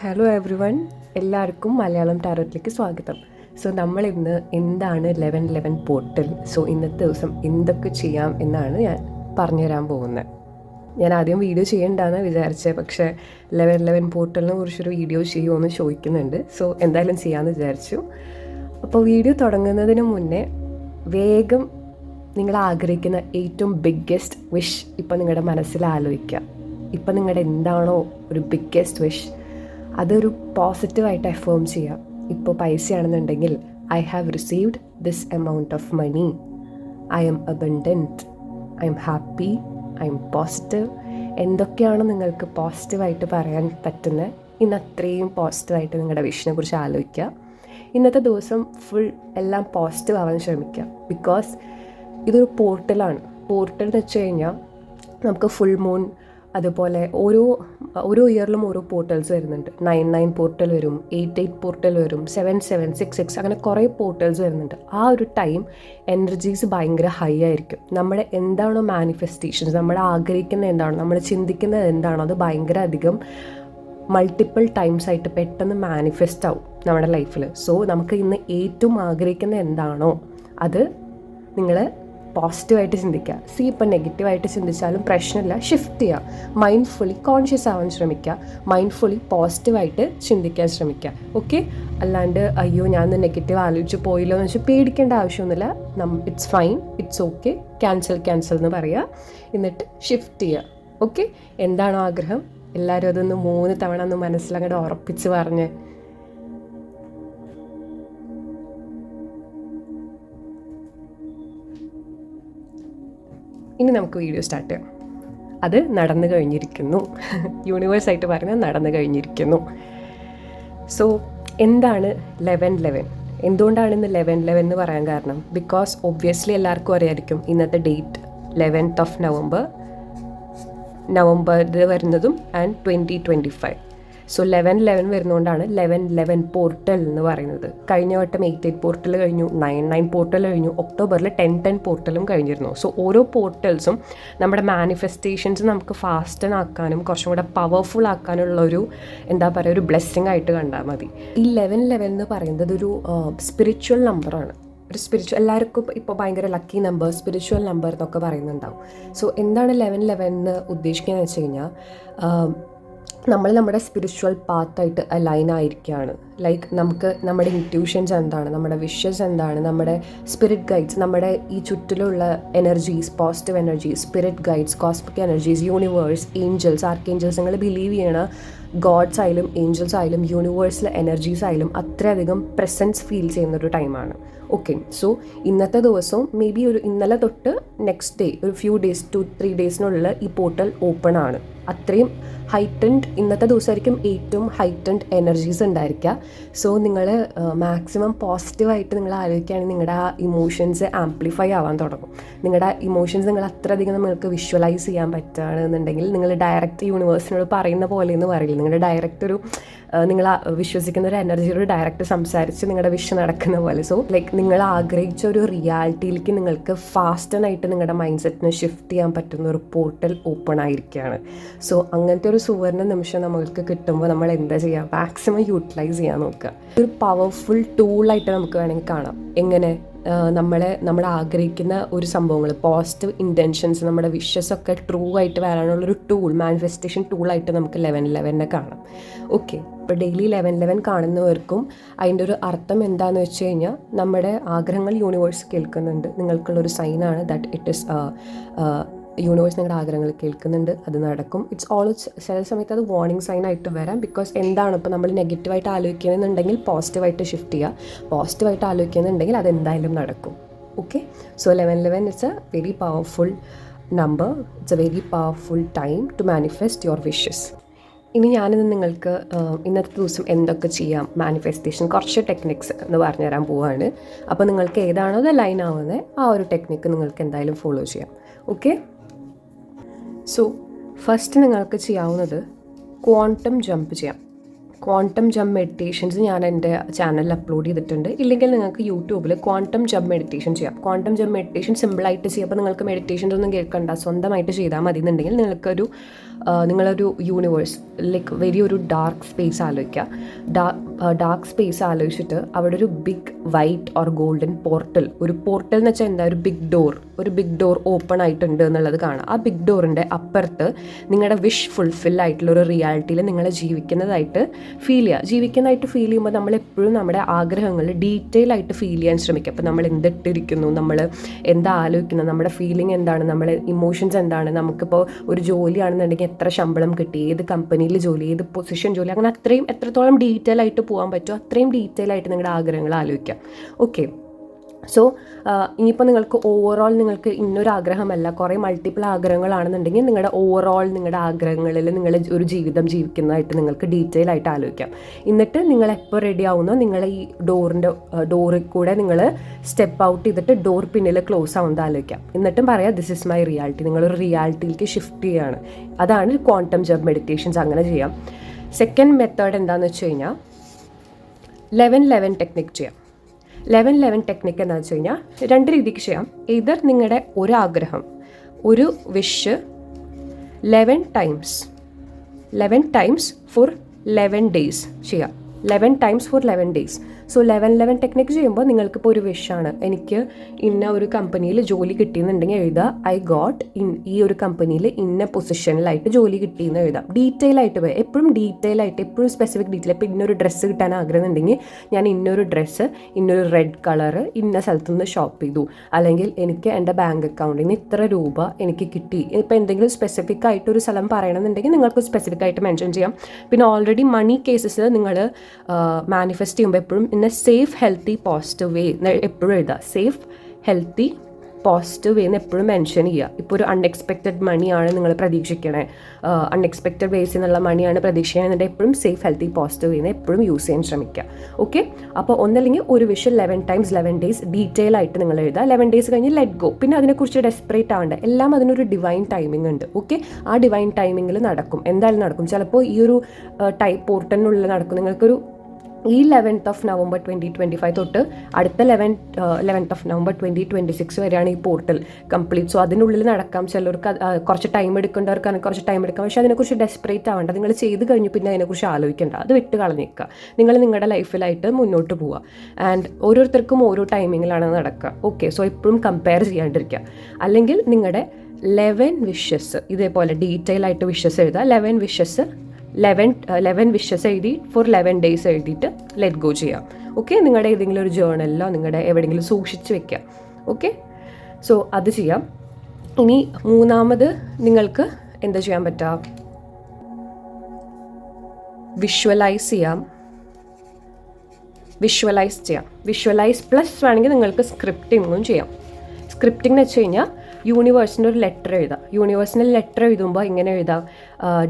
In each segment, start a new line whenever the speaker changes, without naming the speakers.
Hello every one എല്ലാവർക്കും മലയാളം ടാരോട്ടിലേക്ക് സ്വാഗതം. So നമ്മൾ ഇന്ന് എന്താണ് ലെവൻ ലെവൻ പോർട്ടൽ സോ ഇന്നത്തെ ദിവസം എന്തൊക്കെ ചെയ്യാം എന്നാണ് ഞാൻ പറഞ്ഞുതരാൻ പോകുന്നത്. ഞാൻ ആദ്യം വീഡിയോ ചെയ്യണ്ടെന്ന് വിചാരിച്ചത് പക്ഷേ ലെവൻ ലെവൻ പോർട്ടലിനെ കുറിച്ചൊരു വീഡിയോ ചെയ്യുമെന്ന് ചോദിക്കുന്നുണ്ട്. സോ എന്തായാലും ചെയ്യാമെന്ന് വിചാരിച്ചു. അപ്പോൾ വീഡിയോ തുടങ്ങുന്നതിന് മുന്നേ വേഗം നിങ്ങൾ ആഗ്രഹിക്കുന്ന ഏറ്റവും ബിഗ്ഗസ്റ്റ് വിഷ് ഇപ്പം നിങ്ങളുടെ മനസ്സിൽ ആലോചിക്കുക. ഇപ്പം നിങ്ങളുടെ എന്താണോ ഒരു ബിഗ്ഗസ്റ്റ് വിഷ് അതൊരു പോസിറ്റീവായിട്ട് എഫേം ചെയ്യാം. ഇപ്പോൾ പൈസയാണെന്നുണ്ടെങ്കിൽ I have received this amount of money I am abundant I am happy I am positive എന്തൊക്കെയാണ് നിങ്ങൾക്ക് പോസിറ്റീവായിട്ട് പറയാൻ പറ്റുന്നത് ഇന്ന് അത്രയും പോസിറ്റീവായിട്ട് നിങ്ങളുടെ വിഷനെ കുറിച്ച് ആലോചിക്കുക. ഇന്നത്തെ ദിവസം ഫുൾ എല്ലാം പോസിറ്റീവ് ആവാൻ ശ്രമിക്കുക. ബിക്കോസ് ഇതൊരു പോർട്ടലാണ് പോർട്ടൽ എന്ന് വെച്ച് കഴിഞ്ഞാൽ നമുക്ക് ഫുൾ മൂൺ അതുപോലെ ഓരോ ഓരോ ഇയറിലും ഓരോ പോർട്ടൽസ് വരുന്നുണ്ട്. നയൻ നയൻ പോർട്ടൽ വരും എയ്റ്റ് എയ്റ്റ് പോർട്ടൽ വരും സെവൻ സെവൻ സിക്സ് സിക്സ് അങ്ങനെ കുറേ പോർട്ടൽസ് വരുന്നുണ്ട്. ആ ഒരു ടൈം എനർജീസ് ഭയങ്കര ഹൈ ആയിരിക്കും. നമ്മുടെ എന്താണോ മാനിഫെസ്റ്റേഷൻസ് നമ്മൾ ആഗ്രഹിക്കുന്ന എന്താണോ നമ്മൾ ചിന്തിക്കുന്നത് എന്താണോ അത് ഭയങ്കര അധികം മൾട്ടിപ്പിൾ ടൈംസ് ആയിട്ട് പെട്ടെന്ന് മാനിഫെസ്റ്റ് ആവും നമ്മുടെ ലൈഫിൽ സോ നമുക്ക് ഇന്ന് ഏറ്റവും ആഗ്രഹിക്കുന്ന എന്താണോ അത് നിങ്ങൾ പോസിറ്റീവായിട്ട് ചിന്തിക്കുക. സി ഇപ്പം നെഗറ്റീവായിട്ട് ചിന്തിച്ചാലും പ്രശ്നമില്ല. ഷിഫ്റ്റ് ചെയ്യുക. മൈൻഡ്ഫുള്ളി കോൺഷ്യസ് ആവാൻ ശ്രമിക്കുക. മൈൻഡ്ഫുള്ളി പോസിറ്റീവായിട്ട് ചിന്തിക്കാൻ ശ്രമിക്കുക. ഓക്കെ അല്ലാണ്ട് അയ്യോ ഞാൻ നെഗറ്റീവ് ആലോചിച്ച് പോയില്ലോ എന്ന് വെച്ചാൽ പേടിക്കേണ്ട ആവശ്യമൊന്നുമില്ല. നം it's fine it's okay cancel cancel എന്ന് പറയുക. എന്നിട്ട് ഷിഫ്റ്റ് ചെയ്യുക. ഓക്കെ എന്താണോ ആഗ്രഹം? എല്ലാവരും അതൊന്ന് മൂന്ന് തവണ ഒന്ന് മനസ്സിലങ്ങോട്ട് ഉറപ്പിച്ച് പറഞ്ഞ് ഇനി നമുക്ക് വീഡിയോ സ്റ്റാർട്ട് ചെയ്യാം. അത് നടന്നു കഴിഞ്ഞിരിക്കുന്നു. യൂണിവേഴ്സായിട്ട് പറഞ്ഞാൽ നടന്നു കഴിഞ്ഞിരിക്കുന്നു. സോ എന്താണ് ലെവൻ ലെവൻ എന്തുകൊണ്ടാണ് ഇന്ന് ലെവൻ ലെവൻ എന്ന് പറയാൻ കാരണം? ബിക്കോസ് ഒബ്വിയസ്ലി എല്ലാവർക്കും അറിയായിരിക്കും ഇന്നത്തെ ഡേറ്റ് ലെവൻത്ത് ഓഫ് നവംബർ നവംബറിൽ വരുന്നതും and twenty twenty five so eleven eleven വരുന്നതുകൊണ്ടാണ് eleven eleven portal എന്ന് പറയുന്നത്. കഴിഞ്ഞ വട്ടം എയ്റ്റ് എയ്റ്റ് പോർട്ടൽ കഴിഞ്ഞു നയൻ നയൻ പോർട്ടൽ കഴിഞ്ഞു ഒക്ടോബറിൽ ടെൻ ടെൻ പോർട്ടലും കഴിഞ്ഞിരുന്നു. സോ ഓരോ പോർട്ടൽസും നമ്മുടെ മാനിഫെസ്റ്റേഷൻസ് നമുക്ക് ഫാസ്റ്റൻ ആക്കാനും കുറച്ചും കൂടെ പവർഫുൾ ആക്കാനുള്ള ഒരു എന്താ പറയുക ഒരു ബ്ലെസ്സിങ് ആയിട്ട് കണ്ടാൽ മതി. ഈ ലെവൻ ലെവൻ എന്ന് പറയുന്നത് ഒരു സ്പിരിച്വൽ നമ്പറാണ് ഒരു സ്പിരിച്വൽ എല്ലാവർക്കും ഇപ്പോൾ ഭയങ്കര ലക്കി നമ്പർ സ്പിരിച്വൽ നമ്പർ എന്നൊക്കെ പറയുന്നുണ്ടാവും. സോ എന്താണ് ലെവൻ ലെവൻ എന്ന് ഉദ്ദേശിക്കുന്നത് വെച്ച് കഴിഞ്ഞാൽ നമ്മൾ നമ്മുടെ സ്പിരിച്വൽ പാത്തായിട്ട് അലൈൻ ആയിരിക്കുകയാണ്. ലൈക്ക് നമുക്ക് നമ്മുടെ ഇന്റ്യൂഷൻസ് എന്താണ് നമ്മുടെ വിഷസ് എന്താണ് നമ്മുടെ സ്പിരിറ്റ് ഗൈഡ്സ് നമ്മുടെ ഈ ചുറ്റിലുള്ള energies positive energies spirit guides cosmic energies universe angels archangels നിങ്ങൾ ബിലീവ് ചെയ്യണ ഗോഡ്സ് ആയാലും ഏഞ്ചൽസ് ആയാലും യൂണിവേഴ്സിലെ എനർജീസ് ആയാലും അത്രയധികം പ്രസൻസ് ഫീൽ ചെയ്യുന്ന ഒരു ടൈമാണ് ഓക്കെ സോ ഇന്നത്തെ ദിവസവും മേ ബി ഒരു ഇന്നലെ തൊട്ട് നെക്സ്റ്റ് ഡേ ഒരു ഫ്യൂ ഡേയ്സ് ടു ത്രീ ഡേയ്സിനുള്ളിൽ ഈ പോർട്ടൽ ഓപ്പൺ ആണ്. അത്രയും ഹൈറ്റൻഡ് ഇന്നത്തെ ദിവസമായിരിക്കും ഏറ്റവും ഹൈറ്റൻഡ് എനർജീസ് ഉണ്ടായിരിക്കുക. സോ നിങ്ങൾ മാക്സിമം പോസിറ്റീവായിട്ട് നിങ്ങൾ ആലോചിക്കുകയാണെങ്കിൽ നിങ്ങളുടെ ആ ഇമോഷൻസ് ആംപ്ലിഫൈ ആവാൻ തുടങ്ങും. നിങ്ങളുടെ ഇമോഷൻസ് നിങ്ങൾ അത്രയധികം നിങ്ങൾക്ക് വിഷ്വലൈസ് ചെയ്യാൻ പറ്റുകയാണെന്നുണ്ടെങ്കിൽ നിങ്ങൾ ഡയറക്റ്റ് യൂണിവേഴ്സിനോട് പറയുന്ന പോലെ എന്ന് പറയില്ല. നിങ്ങളുടെ ഡയറക്റ്റ് ഒരു നിങ്ങൾ വിശ്വസിക്കുന്ന ഒരു എനർജിയോട് ഡയറക്റ്റ് സംസാരിച്ച് നിങ്ങളുടെ വിഷ് നടക്കുന്ന പോലെ. സോ ലൈക്ക് നിങ്ങൾ ആഗ്രഹിച്ച ഒരു റിയാലിറ്റിയിലേക്ക് നിങ്ങൾക്ക് ഫാസ്റ്റനായിട്ട് നിങ്ങളുടെ മൈൻഡ് സെറ്റിനെ ഷിഫ്റ്റ് ചെയ്യാൻ പറ്റുന്ന ഒരു പോർട്ടൽ ഓപ്പൺ ആയിരിക്കുകയാണ്. സോ അങ്ങനത്തെ ഒരു സുവർണ നിമിഷം നമ്മൾക്ക് കിട്ടുമ്പോൾ നമ്മൾ എന്താ ചെയ്യുക? മാക്സിമം യൂട്ടിലൈസ് ചെയ്യാൻ നോക്കുക. ഒരു പവർഫുൾ ടൂളായിട്ട് നമുക്ക് വേണമെങ്കിൽ കാണാം. എങ്ങനെ നമ്മളെ നമ്മൾ ആഗ്രഹിക്കുന്ന ഒരു സംഭവങ്ങൾ പോസിറ്റീവ് ഇന്റൻഷൻസ് നമ്മുടെ വിഷസ് ഒക്കെ ട്രൂ ആയിട്ട് വരാനുള്ളൊരു ടൂൾ മാനിഫെസ്റ്റേഷൻ ടൂളായിട്ട് നമുക്ക് ലെവൻ ലെവനെ കാണാം. ഓക്കെ ഇപ്പോൾ ഡെയിലി ലെവൻ ലെവൻ കാണുന്നവർക്കും അതിന്റെ ഒരു അർത്ഥം എന്താണെന്ന് വെച്ച് കഴിഞ്ഞാൽ നമ്മുടെ ആഗ്രഹങ്ങൾ യൂണിവേഴ്സ് കേൾക്കുന്നുണ്ട്. നിങ്ങൾക്കുള്ളൊരു സൈനാണ് ദാറ്റ് ഇറ്റ് ഇസ് യൂണിവേഴ്സ് നിങ്ങളുടെ ആഗ്രഹങ്ങൾ കേൾക്കുന്നുണ്ട് അത് നടക്കും. ഇറ്റ്സ് ഓൾ ചില സമയത്ത് അത് വാർണിംഗ് സൈൻ ആയിട്ട് വരാം. ബിക്കോസ് എന്താണ് ഇപ്പോൾ നമ്മൾ നെഗറ്റീവായിട്ട് ആലോചിക്കുന്നുണ്ടെങ്കിൽ പോസിറ്റീവായിട്ട് ഷിഫ്റ്റ് ചെയ്യുക. പോസിറ്റീവായിട്ട് ആലോചിക്കുന്നുണ്ടെങ്കിൽ അത് എന്തായാലും നടക്കും. Okay so eleven eleven it's a very powerful number it's a very powerful time to manifest your wishes ഇനി ഞാനിന്ന് നിങ്ങൾക്ക് ഇന്നത്തെ ദിവസം എന്തൊക്കെ ചെയ്യാം? മാനിഫെസ്റ്റേഷൻ കുറച്ച് ടെക്നിക്സ് എന്ന് പറഞ്ഞുതരാൻ പോവുകയാണ് അപ്പോൾ നിങ്ങൾക്ക് ഏതാണോ അത് ലൈൻ ആവുന്നത് ആ ഒരു ടെക്നിക്ക് നിങ്ങൾക്ക് എന്തായാലും ഫോളോ ചെയ്യാം. ഓക്കെ സോ ഫസ്റ്റ് നിങ്ങൾക്ക് ചെയ്യാവുന്നത് ക്വാണ്ടം ജമ്പ് ചെയ്യാം. ക്വാണ്ടം ജം മെഡിറ്റേഷൻസ് ഞാൻ എന്റെ ചാനലിൽ അപ്ലോഡ് ചെയ്തിട്ടുണ്ട്. ഇല്ലെങ്കിൽ നിങ്ങൾക്ക് യൂട്യൂബിൽ ക്വാണ്ടം ജം മെഡിറ്റേഷൻ ചെയ്യാം. ക്വാണ്ടം ജം മെഡിറ്റേഷൻ സിമ്പിളായിട്ട് ചെയ്യാം. അപ്പോൾ നിങ്ങൾക്ക് മെഡിറ്റേഷൻസ് ഒന്നും കേൾക്കണ്ട. സ്വന്തമായിട്ട് ചെയ്താൽ മതി എന്നുണ്ടെങ്കിൽ നിങ്ങൾക്കൊരു നിങ്ങളൊരു യൂണിവേഴ്സ് ലൈക്ക് വലിയൊരു ഡാർക്ക് സ്പേസ് ആലോചിക്കുക. ഡാർക്ക് സ്പേസ് ആലോചിച്ചിട്ട് അവിടെ ഒരു big white or golden portal ഒരു പോർട്ടൽ എന്ന് വെച്ചാൽ എന്താ? ഒരു ബിഗ് ഡോർ ഒരു ബിഗ് ഡോർ ഓപ്പൺ ആയിട്ടുണ്ട് എന്നുള്ളത് കാണാം. ആ ബിഗ് ഡോറിന്റെ അപ്പുറത്ത് നിങ്ങളുടെ വിഷ് ഫുൾഫിൽ ആയിട്ടുള്ള ഒരു റിയാലിറ്റിയിൽ നിങ്ങൾ ജീവിക്കുന്നതായിട്ട് ഫീൽ ചെയ്യുക ജീവിക്കുന്നതായിട്ട് ഫീൽ ചെയ്യുമ്പോൾ നമ്മൾ എപ്പോഴും നമ്മുടെ ആഗ്രഹങ്ങൾ ഡീറ്റെയിൽ ആയിട്ട് ഫീൽ ചെയ്യാൻ ശ്രമിക്കുക അപ്പോൾ നമ്മൾ എന്തിട്ടിരിക്കുന്നു? നമ്മൾ എന്താ ആലോചിക്കുന്നത്? നമ്മുടെ ഫീലിംഗ് എന്താണ്? നമ്മുടെ ഇമോഷൻസ് എന്താണ്? നമുക്കിപ്പോൾ ഒരു ജോലിയാണെന്നുണ്ടെങ്കിൽ എത്ര ശമ്പളം കിട്ടി? ഏത് കമ്പനിയിൽ ജോലി? ഏത് പൊസിഷൻ ജോലി? അങ്ങനെ അത്രയും എത്രത്തോളം ഡീറ്റെയിൽ ആയിട്ട് പോകാൻ പറ്റുമോ? അത്രയും ഡീറ്റെയിൽ ആയിട്ട് നിങ്ങളുടെ ആഗ്രഹങ്ങൾ ആലോചിക്കാം. ഓക്കെ സോ ഇനിയിപ്പോൾ നിങ്ങൾക്ക് ഓവറോൾ നിങ്ങൾക്ക് ഇന്നൊരു ആഗ്രഹമല്ല. കുറേ മൾട്ടിപ്പിൾ ആഗ്രഹങ്ങളാണെന്നുണ്ടെങ്കിൽ നിങ്ങളുടെ ഓവറോൾ നിങ്ങളുടെ ആഗ്രഹങ്ങളിൽ നിങ്ങൾ ഒരു ജീവിതം ജീവിക്കുന്നതായിട്ട് നിങ്ങൾക്ക് ഡീറ്റെയിൽ ആയിട്ട് ആലോചിക്കാം. എന്നിട്ട് നിങ്ങൾ എപ്പോൾ റെഡി ആവുന്നോ നിങ്ങൾ ഈ ഡോറിന്റെ ഡോറിൽ കൂടെ നിങ്ങൾ സ്റ്റെപ്പ് ഔട്ട് ചെയ്തിട്ട് ഡോർ പിന്നിൽ ക്ലോസ് ആവുന്നത് ആലോചിക്കാം. എന്നിട്ടും പറയാം ദിസ് ഇസ് മൈ റിയാലിറ്റി നിങ്ങളൊരു റിയാലിറ്റിയിലേക്ക് ഷിഫ്റ്റ് ചെയ്യുകയാണ് അതാണ് ക്വാണ്ടം ജബ് മെഡിറ്റേഷൻസ് അങ്ങനെ ചെയ്യാം. സെക്കൻഡ് മെത്തേഡ് എന്താണെന്ന് വെച്ച് കഴിഞ്ഞാൽ ലെവൻ ലെവൻ ടെക്നിക് ചെയ്യാം. ലെവൻ ലെവൻ ടെക്നിക്ക് എന്താണെന്ന് വെച്ച് കഴിഞ്ഞാൽ രണ്ട് രീതിക്ക് ചെയ്യാം. ഇതർ നിങ്ങളുടെ ഒരു ആഗ്രഹം ഒരു wish eleven times eleven times for eleven days ചെയ്യാം. Eleven times for eleven days so eleven eleven technique ചെയ്യുമ്പോൾ നിങ്ങൾക്കിപ്പോൾ ഒരു വിഷാണ് എനിക്ക് ഇന്ന ഒരു കമ്പനിയിൽ ജോലി കിട്ടിയെന്നുണ്ടെങ്കിൽ എഴുതാം ഐ ഗോട്ട് ഇൻ ഈ ഒരു കമ്പനിയിൽ ഇന്ന പൊസിഷനിലായിട്ട് ജോലി കിട്ടിയെന്ന് എഴുതാം ഡീറ്റെയിൽ ആയിട്ട് പോയി എപ്പോഴും ഡീറ്റെയിൽ ആയിട്ട് എപ്പോഴും സ്പെസിഫിക് ഡീറ്റെയിൽ ഇപ്പോൾ ഇന്നൊരു ഡ്രസ്സ് കിട്ടാൻ ആഗ്രഹം ഉണ്ടെങ്കിൽ ഞാൻ ഇന്നൊരു ഡ്രസ്സ് ഇന്നൊരു റെഡ് കളറ് ഇന്ന സ്ഥലത്തു നിന്ന് ഷോപ്പ് ചെയ്തു. അല്ലെങ്കിൽ എനിക്ക് എന്റെ ബാങ്ക് അക്കൗണ്ടിൽ നിന്ന് ഇത്ര രൂപ എനിക്ക് കിട്ടി. ഇപ്പോൾ എന്തെങ്കിലും സ്പെസിഫിക് ആയിട്ട് ഒരു സ്ഥലം പറയണമെന്നുണ്ടെങ്കിൽ നിങ്ങൾക്ക് സ്പെസിഫിക് ആയിട്ട് മെൻഷൻ ചെയ്യാം. പിന്നെ ഓൾറെഡി മണി കേസസ് നിങ്ങൾ മാനിഫെസ്റ്റ് ചെയ്യുമ്പോൾ എപ്പോഴും in a safe healthy positive way എപ്പോഴും എഴുതുക സേഫ് ഹെൽത്തി പോസിറ്റീവ് വേന്ന് എപ്പോഴും മെൻഷൻ ചെയ്യുക. ഇപ്പോൾ ഒരു അൺഎക്സ്പെക്റ്റഡ് മണിയാണ് നിങ്ങൾ പ്രതീക്ഷിക്കണേ. അൺഎക്സ്പെക്റ്റഡ് വേസിൽ നിന്നുള്ള മണിയാണ് പ്രതീക്ഷിക്കണമെന്നുണ്ടെങ്കിൽ എപ്പോഴും സേഫ് ഹെൽത്തി പോസിറ്റീവ് വേന്ന് എപ്പോഴും യൂസ് ചെയ്യാൻ ശ്രമിക്കുക. ഓക്കെ അപ്പോൾ ഒന്നല്ലെങ്കിൽ ഒരു വിഷൽ eleven times eleven days detail ആയിട്ട് നിങ്ങൾ എഴുതുക. ലെവൻ ഡേയ്സ് കഴിഞ്ഞ് ലെറ്റ് ഗോ പിന്നെ അതിനെക്കുറിച്ച് ഡെസ്പറേറ്റ് ആവേണ്ട. എല്ലാം അതിനൊരു ഡിവൈൻ ടൈമിംഗ് ഉണ്ട്. ഓക്കെ ആ ഡിവൈൻ ടൈമിങ്ങിൽ നടക്കും. എന്തായാലും നടക്കും. ചിലപ്പോൾ ഈ ഒരു ടൈപ്പ് പോർട്ടലിനുള്ളിൽ നടക്കും. നിങ്ങൾക്കൊരു ഈ eleventh of November twenty twenty five തൊട്ട് അടുത്ത eleven eleventh of November twenty twenty six വരെയാണ് ഈ പോർട്ടൽ കംപ്ലീറ്റ് സോ അതിനുള്ളിൽ നടക്കാം. ചിലർക്ക് കുറച്ച് ടൈം എടുക്കേണ്ടവർക്കാണ് കുറച്ച് ടൈം എടുക്കാം. പക്ഷേ അതിനെക്കുറിച്ച് ഡെസ്പറേറ്റ് ആവേണ്ട. നിങ്ങൾ ചെയ്ത് കഴിഞ്ഞു പിന്നെ അതിനെക്കുറിച്ച് ആലോചിക്കേണ്ട. അത് വിട്ട് കളഞ്ഞേക്കുക. നിങ്ങൾ നിങ്ങളുടെ ലൈഫിലായിട്ട് മുന്നോട്ട് പോവുക. ആൻഡ് ഓരോരുത്തർക്കും ഓരോ ടൈമിങ്ങിലാണ് നടക്കുക. ഓക്കെ സോ എപ്പോഴും കമ്പയർ ചെയ്യാണ്ടിരിക്കുക. അല്ലെങ്കിൽ നിങ്ങളുടെ ലെവൻ വിഷസ് ഇതേപോലെ ഡീറ്റെയിൽ ആയിട്ട് വിഷസ് എഴുതുക. Eleven wishes eleven eleven wishes എഴുതി ഫോർ ലെവൻ ഡേയ്സ് എഴുതിയിട്ട് ലെറ്റ് ഗോ ചെയ്യാം. ഓക്കെ നിങ്ങളുടെ ഏതെങ്കിലും ഒരു ജേർണലിലോ നിങ്ങളുടെ എവിടെയെങ്കിലും സൂക്ഷിച്ച് വെക്കാം ഓക്കെ സോ അത് ചെയ്യാം. ഇനി മൂന്നാമത് നിങ്ങൾക്ക് എന്താ ചെയ്യാൻ പറ്റുക വിഷ്വലൈസ് ചെയ്യാം. വിഷ്വലൈസ് ചെയ്യാം. വിഷ്വലൈസ് പ്ലസ് വേണമെങ്കിൽ നിങ്ങൾക്ക് സ്ക്രിപ്റ്റിങ്ങും ചെയ്യാം. സ്ക്രിപ്റ്റിംഗ് എന്ന് വെച്ച് കഴിഞ്ഞാൽ യൂണിവേഴ്സിന്റെ ഒരു ലെറ്റർ എഴുതാം. യൂണിവേഴ്സിന്റെ ലെറ്റർ എഴുതുമ്പോൾ ഇങ്ങനെ എഴുതാം.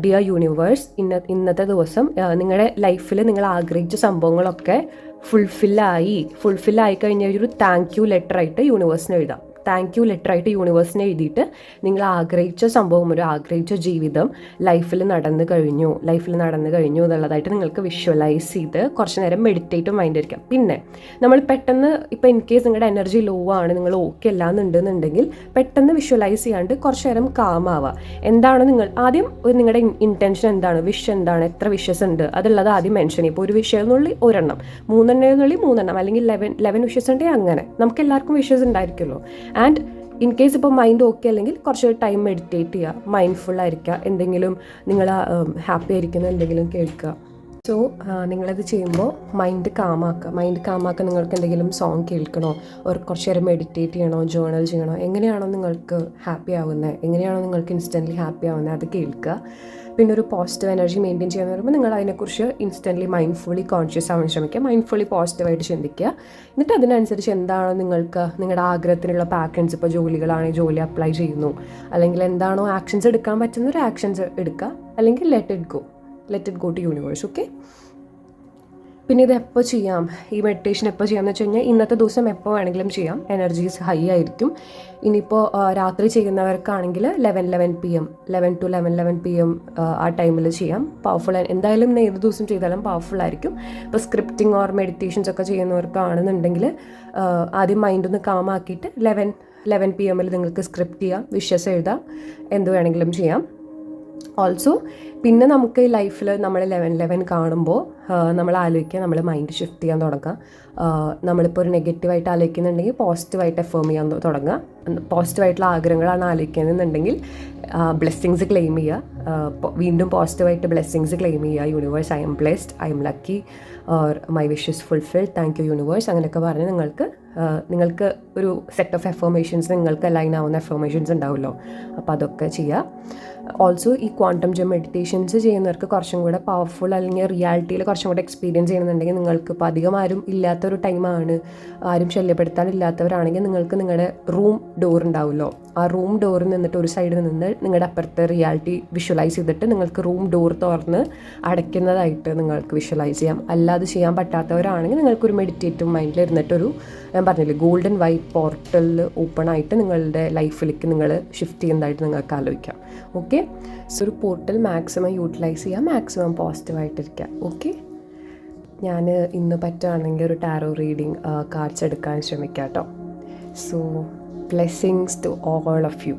ഡിയർ യൂണിവേഴ്സ് ഇന്ന ഇന്നത്തെ ദിവസം നിങ്ങളുടെ ലൈഫിൽ നിങ്ങൾ ആഗ്രഹിച്ച സംഭവങ്ങളൊക്കെ ഫുൾഫില്ലായി ഫുൾഫില്ലായി കഴിഞ്ഞ ഒരു താങ്ക് യു ലെറ്റർ ആയിട്ട് യൂണിവേഴ്സിന് എഴുതാം. താങ്ക് യു ലെറ്റർ ആയിട്ട് യൂണിവേഴ്സിനെ എഴുതിയിട്ട് നിങ്ങൾ ആഗ്രഹിച്ച സംഭവം ഒരു ആഗ്രഹിച്ച ജീവിതം ലൈഫിൽ നടന്നു കഴിഞ്ഞു. ലൈഫിൽ നടന്നു കഴിഞ്ഞു എന്നുള്ളതായിട്ട് നിങ്ങൾക്ക് വിഷ്വലൈസ് ചെയ്ത് കുറച്ച് നേരം മെഡിറ്റേറ്റ് മൈൻഡ് ആയിരിക്കാം. പിന്നെ നമ്മൾ പെട്ടെന്ന് ഇപ്പോൾ ഇൻ കേസ് നിങ്ങളുടെ എനർജി ലോ ആണ് നിങ്ങൾ ഓക്കെ അല്ല എന്നുണ്ടെന്നുണ്ടെങ്കിൽ പെട്ടെന്ന് വിഷ്വലൈസ് ചെയ്യാണ്ട് കുറച്ച് നേരം കാം ആവുക. എന്താണ് നിങ്ങൾ ആദ്യം ഒരു നിങ്ങളുടെ ഇന്റൻഷൻ എന്താണ് വിഷ് എന്താണ് എത്ര വിഷസ് ഉണ്ട് അതുള്ളത് ആദ്യം മെൻഷൻ ചെയ്യും. ഇപ്പോൾ ഒരു വിഷയം എന്നുള്ളിൽ ഒരെണ്ണം മൂന്നെണ്ണം എന്നുള്ളിൽ മൂന്നെണ്ണം അല്ലെങ്കിൽ ലെവൻ ലെവൻ വിഷസ് ഉണ്ടെങ്കിൽ അങ്ങനെ. നമുക്ക് എല്ലാവർക്കും വിഷസ് ഉണ്ടായിരിക്കുമല്ലോ. ആൻഡ് ഇൻ കേസ് ഇപ്പോൾ മൈൻഡ് ഓക്കെ അല്ലെങ്കിൽ കുറച്ച് ടൈം മെഡിറ്റേറ്റ് ചെയ്യുക മൈൻഡ്ഫുൾ ആയിരിക്കുക എന്തെങ്കിലും നിങ്ങൾ ഹാപ്പി ആയിരിക്കുന്ന എന്തെങ്കിലും കേൾക്കുക. സോ നിങ്ങളത് ചെയ്യുമ്പോൾ മൈൻഡ് കാമാക്കുക മൈൻഡ് കാമാക്കുക നിങ്ങൾക്ക് എന്തെങ്കിലും സോങ് കേൾക്കണോ? ഒരു കുറച്ച് നേരം മെഡിറ്റേറ്റ് ചെയ്യണോ? ജേണൽ ചെയ്യണോ? എങ്ങനെയാണോ നിങ്ങൾക്ക് ഹാപ്പി ആവുന്നത് എങ്ങനെയാണോ നിങ്ങൾക്ക് ഇൻസ്റ്റന്റ്ലി ഹാപ്പി ആവുന്നത് അത് കേൾക്കുക പിന്നെ ഒരു പോസിറ്റീവ് എനർജി മെയിന്റെയിൻ ചെയ്യാന്ന് പറയുമ്പോൾ നിങ്ങൾ അതിനെക്കുറിച്ച് ഇൻസ്റ്റന്റ്ലി മൈൻഡ്ഫുള്ളി കോൺഷ്യസ് ആവാൻ ശ്രമിക്കുക മൈൻഡ്ഫുള്ളി പോസിറ്റീവായിട്ട് ചിന്തിക്കുക എന്നിട്ട് അതിനനുസരിച്ച് എന്താണോ നിങ്ങൾക്ക് നിങ്ങളുടെ ആഗ്രഹത്തിനുള്ള പാറ്റേൺസ് ഇപ്പോൾ ജോലികളാണെങ്കിൽ ജോലി അപ്ലൈ ചെയ്യുന്നു. അല്ലെങ്കിൽ എന്താണോ ആക്ഷൻസ് എടുക്കാൻ പറ്റുന്ന ഒരു ആക്ഷൻസ് എടുക്കുക അല്ലെങ്കിൽ let it go let it go to universe okay പിന്നെ ഇത് എപ്പോൾ ചെയ്യാം? ഈ മെഡിറ്റേഷൻ എപ്പോൾ ചെയ്യാമെന്ന് വെച്ച് കഴിഞ്ഞാൽ ഇന്നത്തെ ദിവസം എപ്പോൾ വേണമെങ്കിലും ചെയ്യാം. എനർജീസ് ഹൈ ആയിരിക്കും. ഇനിയിപ്പോൾ രാത്രി ചെയ്യുന്നവർക്കാണെങ്കിൽ eleven eleven P M eleven to eleven eleven P M ആ ടൈമിൽ ചെയ്യാം. പവർഫുൾ എന്തായാലും ഇന്ന് ഏത് ദിവസം ചെയ്താലും പവർഫുൾ ആയിരിക്കും. ഇപ്പോൾ സ്ക്രിപ്റ്റിംഗ് ഓർ മെഡിറ്റേഷൻസ് ഒക്കെ ചെയ്യുന്നവർക്കാണെന്നുണ്ടെങ്കിൽ ആദ്യം മൈൻഡ് ഒന്ന് കാമാക്കിയിട്ട് ലെവൻ ലെവൻ പി എമ്മിൽ നിങ്ങൾക്ക് സ്ക്രിപ്റ്റ് ചെയ്യാം വിഷസ് എഴുതാം എന്ത് വേണമെങ്കിലും ചെയ്യാം. ഓൾസോ പിന്നെ നമുക്ക് ലൈഫിൽ നമ്മൾ ലെവൻ ലെവൻ കാണുമ്പോൾ നമ്മൾ ആലോചിക്കുക നമ്മൾ മൈൻഡ് ഷിഫ്റ്റ് ചെയ്യാൻ തുടങ്ങുക. നമ്മളിപ്പോൾ ഒരു നെഗറ്റീവായിട്ട് ആലോചിക്കുന്നുണ്ടെങ്കിൽ പോസിറ്റീവായിട്ട് എഫേം ചെയ്യാൻ തുടങ്ങുക. പോസിറ്റീവായിട്ടുള്ള ആഗ്രഹങ്ങളാണ് ആലോചിക്കുന്നതെന്നുണ്ടെങ്കിൽ ബ്ലെസ്സിങ്സ് ക്ലെയിം ചെയ്യുക. വീണ്ടും പോസിറ്റീവായിട്ട് ബ്ലെസ്സിങ്സ് ക്ലെയിം ചെയ്യുക. Universe I'm blessed I'm lucky or my wishes fulfil thank you universe അങ്ങനെയൊക്കെ പറഞ്ഞ് നിങ്ങൾക്ക് നിങ്ങൾക്ക് ഒരു സെറ്റ് ഓഫ് എഫോമേഷൻസ് നിങ്ങൾക്ക് അലൈൻ ആവുന്ന എഫോമേഷൻസ് ഉണ്ടാവുമല്ലോ. അപ്പോൾ അതൊക്കെ ചെയ്യുക. ഓൾസോ ഈ ക്വാണ്ടം ജം മെഡിറ്റേഷൻസ് ചെയ്യുന്നവർക്ക് കുറച്ചും കൂടെ പവർഫുൾ അല്ലെങ്കിൽ റിയാലിറ്റിയിൽ കുറച്ചും കൂടെ എക്സ്പീരിയൻസ് ചെയ്യണമെന്നുണ്ടെങ്കിൽ നിങ്ങൾക്ക് ഇപ്പോൾ അധികം ആരും ഇല്ലാത്തൊരു ടൈമാണ് ആരും ശല്യപ്പെടുത്താനില്ലാത്തവരാണെങ്കിൽ നിങ്ങൾക്ക് നിങ്ങളുടെ റൂം ഡോർ ഉണ്ടാവുമല്ലോ. ആ റൂം ഡോറിൽ നിന്നിട്ട് ഒരു സൈഡിൽ നിന്ന് നിങ്ങളുടെ അപ്പുറത്തെ റിയാലിറ്റി വിഷ്വലൈസ് ചെയ്തിട്ട് നിങ്ങൾക്ക് റൂം ഡോർ തുറന്ന് അടയ്ക്കുന്നതായിട്ട് നിങ്ങൾക്ക് വിഷ്വലൈസ് ചെയ്യാം. അല്ലാതെ ചെയ്യാൻ പറ്റാത്തവരാണെങ്കിൽ നിങ്ങൾക്കൊരു മെഡിറ്റേറ്റീവ് മൈൻഡിൽ ഇരുന്നിട്ടൊരു ഞാൻ പറഞ്ഞില്ലേ ഗോൾഡൻ വൈറ്റ് പോർട്ടലിൽ ഓപ്പൺ ആയിട്ട് നിങ്ങളുടെ ലൈഫിലേക്ക് നിങ്ങൾ ഷിഫ്റ്റ് ചെയ്യുന്നതായിട്ട് നിങ്ങൾക്ക് ആലോചിക്കാം. ഓക്കെ സോ ഒരു പോർട്ടൽ മാക്സിമം യൂട്ടിലൈസ് ചെയ്യുക മാക്സിമം പോസിറ്റീവായിട്ടിരിക്കുക ഓക്കെ ഞാൻ ഇന്ന് പറ്റുകയാണെങ്കിൽ ഒരു ടാരോ റീഡിങ് കാർഡ്സ് എടുക്കാൻ ശ്രമിക്കാം കേട്ടോ so blessings to all of you